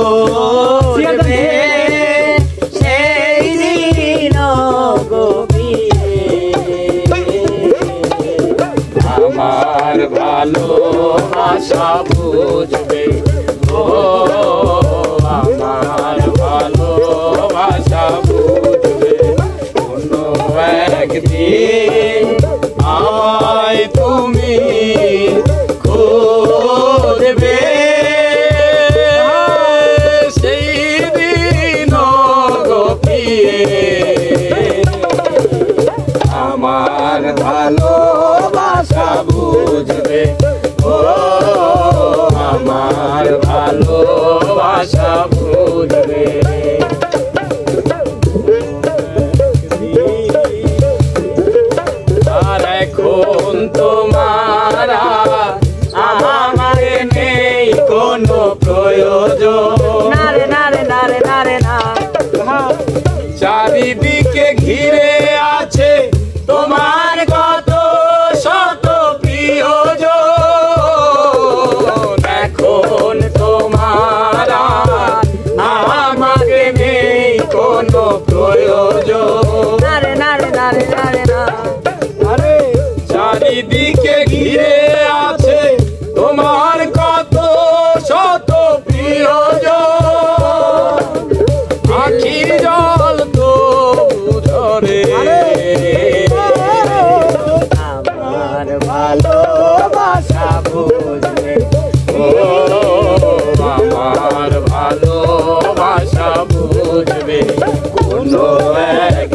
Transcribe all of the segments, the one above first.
খুঁজবে সেই দিন আমার ভালোবাসা বুঝবে दीदी के घिरे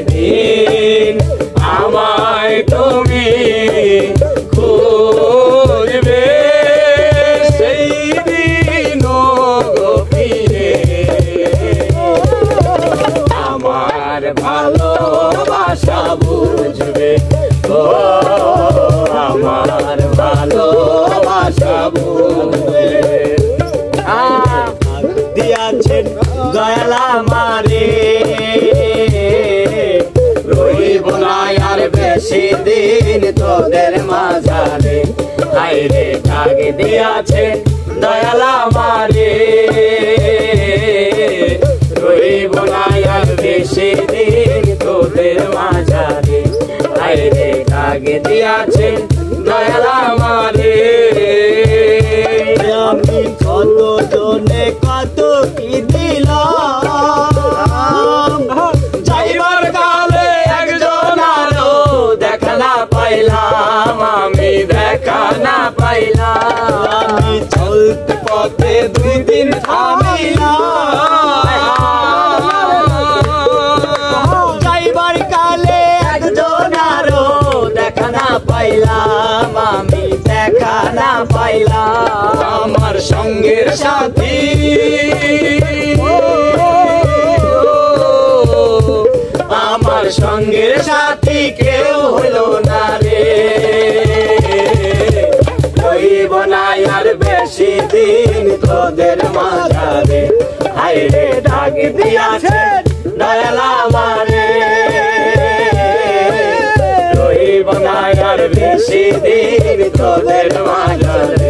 একদিন আমায় তুমি খুঁজবে সেই দিন গভীরে আমার ভালোবাসা বুঝবে ও আমার আর বেশি দিন তোদের মাঝারে। আইরে ডাকে দিয়াছে দয়ালা মারে রইব না আর বেশি দিন তোদের মাঝারে। আইরে ডাকে দিয়াছে দয়াল সঙ্গের সাথী। আমার সঙ্গের সাথী কেউ হলো না রে। রইব না আর বেশি দিন তোদের মাঝারে। হাইরে ডাক দিয়াছে দয়ালা মারে রইব না আর বেশি দিন তোদের মাঝারে।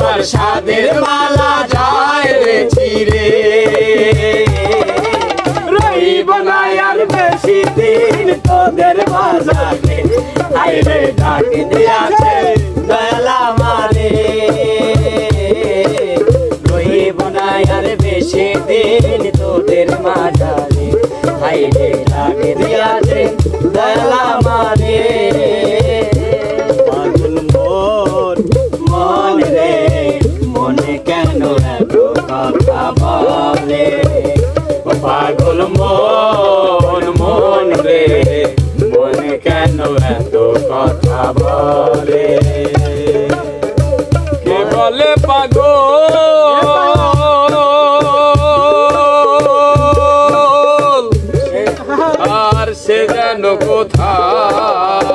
আমার সাদের মালা যায় রে চিরে। রইব না আর বেশি দিন তোদের বাজারে। আইরে ডাক দিয়াছে। বলে পাগো আর সে যেন কোথায়?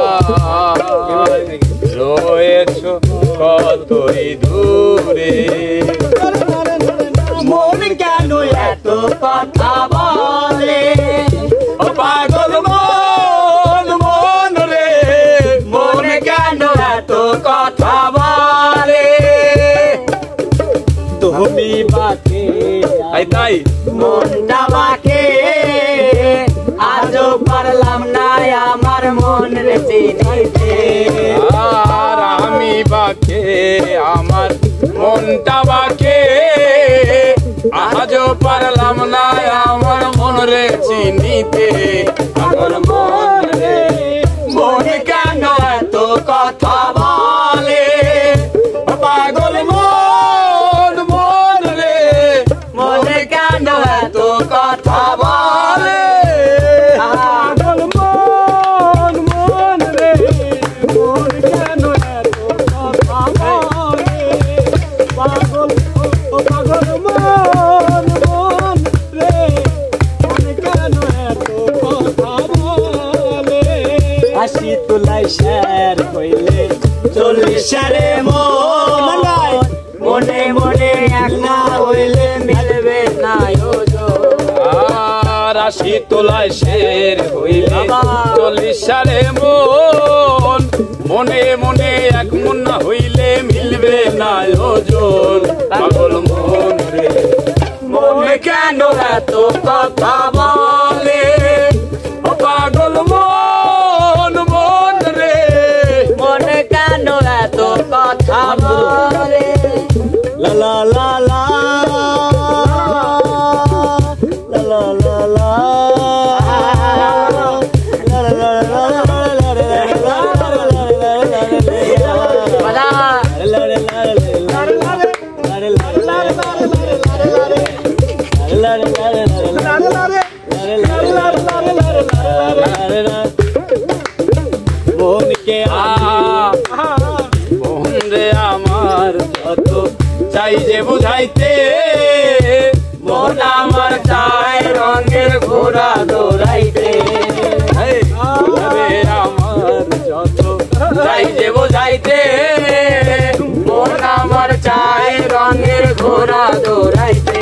রয়েছ কতই দূরে? মন কেন এত কথা তুমি বাকে তাই তাই। মনটা বাকে আজও পারলাম না আমার মন রে চিনিতে। আর আমি বাকে আমার মনটা বাকে আজও পারলাম না আমার মন রে চিনিতে। আমার আর আশি তোলায় শের হইল। চলি চল্লিশ সালে মন, মনে মনে এক মন না হইলে মিলবে না ওজন। পাগল মন রে। মন কেন এত কথা বলে? আমার যত চাই যে বুঝাইতে, মন আমার চায় রঙের ঘোড়া দৌড়াইতে। আমার যত চাই যে বুঝাইতে, মন আমার চায় রঙের ঘোড়া দৌড়াইতে।